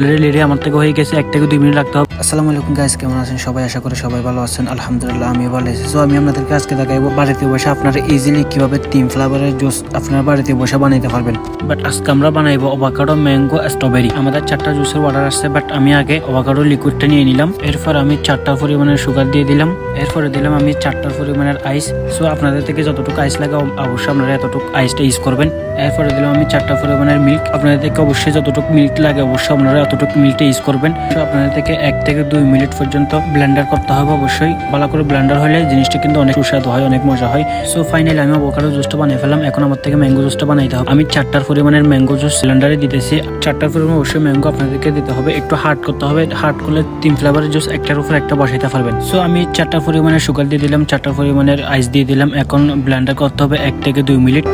Lady আমার থেকে হয়ে গেছে, এক থেকে দুই মিনিট লাগতে হবে। আসসালামু আলাইকুম গাইস কেমন আছেন? সবাই আশা করি সবাই ভালো আছেন। আলহামদুলিল্লাহ আমি ভালো আছি। সো আমি আপনাদেরকে আজকে দেখাবো বাড়িতে বসে আপনারা ইজিলি কীভাবে তিন ফ্লেভারের জুস আপনারা বাড়িতে বসে বানাইতে পারবেন। বাট আজকে আমরা বানাইবো অবাকাডো ম্যাঙ্গো স্ট্রবেরি আমাদের চারটা জুসের অর্ডার আসছে বাট আমি আগে অবাকাডো লিকুইডটা নিয়ে নিলাম। এরপর আমি চারটা পরিমাণের সুগার দিয়ে দিলাম। এরপরে দিলাম আমি চারটা পরিমাণের আইস সো আপনাদের থেকে যতটুকু আইস লাগে, অবশ্যই আপনারা এতটুকু আইসটা ইউজ করবেন। এরপরে দিলাম আমি চারটা পরিমাণের মিল্ক আপনাদের থেকে অবশ্যই যতটুকু মিল্ক লাগে, অবশ্যই আপনারা এতটুকু মিল্কটা ইউজ করবেন। আপনাদের থেকে এক থেকে দুই মিনিট পর্যন্ত ব্লেন্ডার করতে হবে অবশ্যই। ভালো করে ব্লেন্ডার হলে জিনিসটা কিন্তু অনেক সুস্বাদু হয়, অনেক মজা হয়। সো ফাইনালি আমি অবকাডো জুসটা বানিয়ে ফেলাম এখন আমার থেকে ম্যাঙ্গো জুসটা বানাইতে হবে। আমি চারটার পরিমাণের ম্যাঙ্গো জুস সিলিন্ডারে দিতেছি। চারটার পরিমাণ অবশ্যই ম্যাঙ্গো আপনাদেরকে দিতে হবে। একটু হার্ড করতে হবে। হার্ড করলে তিন ফ্লেভারের জুস একটার উপর একটা বসাইতে পারবেন। সো আমি চারটা পরিমাণের সুগার দিয়ে দিলাম, চারটা পরিমাণের আইস দিয়ে দিলাম। এখন ব্লেন্ডার করতে হবে এক থেকে দুই মিনিট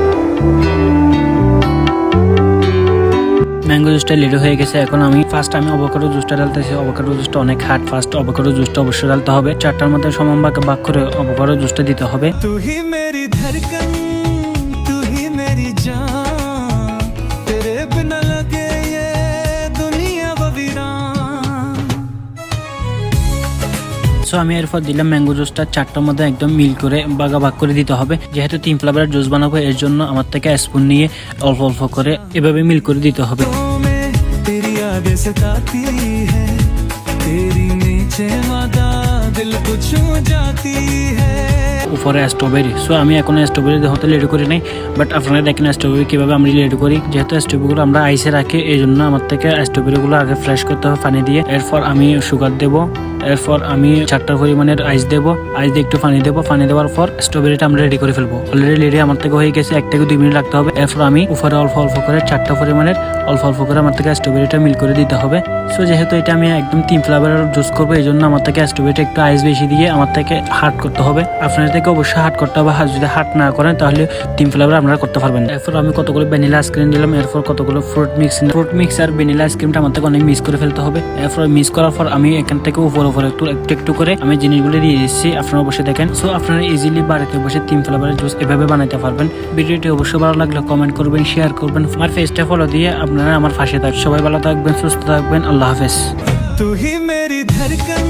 ম্যাঙ্গো জুসটা রেডি হয়ে গেছে। এখন আমি ফার্স্ট আমি অবকারো জুসটা ঢালতেছি। অবকারো জুসটা অনেক হার্ড ফার্স্ট অবকারো জুসটা অবশ্যই ডালতে হবে। চারটার মধ্যে সমান ভাগ ভাগ করে অবকারো জুসটা দিতে হবে। সো আমি এরপর দিলাম ম্যাঙ্গো জুসটা চারটার মধ্যে একদম মিল করে বাগা ভাগ করে দিতে হবে। যেহেতু তিন ফ্লেভারের জুস বানাবো এর জন্য আমার থেকে স্পুন নিয়ে অল্প অল্প করে এভাবে মিল করে দিতে হবে। तो में तेरी याद सताती है तेरी नीचे वादा दिल को छू जाती है উপরে স্ট্রবেরি সো আমি এখন স্ট্রবেরি হতে রেডি করি নাই বাট আপনারা দেখেন স্ট্রবেরি কিভাবে আমি রেডি করি যেহেতু স্ট্রবেরিগুলো আমরা আইসে রাখি এই জন্য আমার থেকে স্ট্রবেরিগুলো আগে ফ্রেশ করতে হবে পানি দিয়ে এরপর আমি সুগার দেবো এরপর আমি চারটার পরিমাণের আইস দেবো। আইস দিয়ে একটু পানি দেবো। পানি দেওয়ার পর স্ট্রবেরিটা আমরা রেডি করে ফেলব। অলরেডি রেডি আমার থেকে হয়ে গেছে, এক থেকে দুই মিনিট রাখতে হবে। এরপর আমি উপরে অল্প অল্প করে চারটা পরিমাণের অল্প অল্প করে আমার থেকে স্ট্রবেরিটা মিল করে দিতে হবে। সো যেহেতু এটা আমি একদম তিন ফ্লেভারের জুস করব, এই জন্য আমার থেকে স্ট্রবেরিটা একটু আইস বেশি দিয়ে আমার থেকে হার্ড করতে হবে। আপনার থেকে অবশ্যই হার্ড করতে হবে যদি হার্ড না করেন তাহলে তিন ফ্লেভার আপনারা করতে পারবেন এরপর আমি কতগুলো ভ্যানিলা আইসক্রিম দিলাম, এরপর কতগুলো ফ্রুট মিক্স ফ্রুট মিক্স আর ভ্যানিলা আইসক্রিমটা আমার থেকে অনেক মিক্স করে ফেলতে হবে। এরপর মিক্স করার পর আমি এখান থেকে উপর উপরে একটু একটু একটু করে আমি জিনিসগুলো দিয়ে দিচ্ছি। আপনারা অবশ্যই দেখেন। সো আপনারা ইজিলি বাড়িতে বসে তিন ফ্লেভারের জুস এভাবে বানাতে পারবেন। ভিডিওটি অবশ্যই ভালো লাগলে কমেন্ট করবেন শেয়ার করবেন। আমার ফেসটা ফলো দিয়ে আপনারা আমার ফাঁসে থাকবেন সবাই ভালো থাকবেন, সুস্থ থাকবেন। আল্লাহ হাফেজ। তুই মেরি ধরকন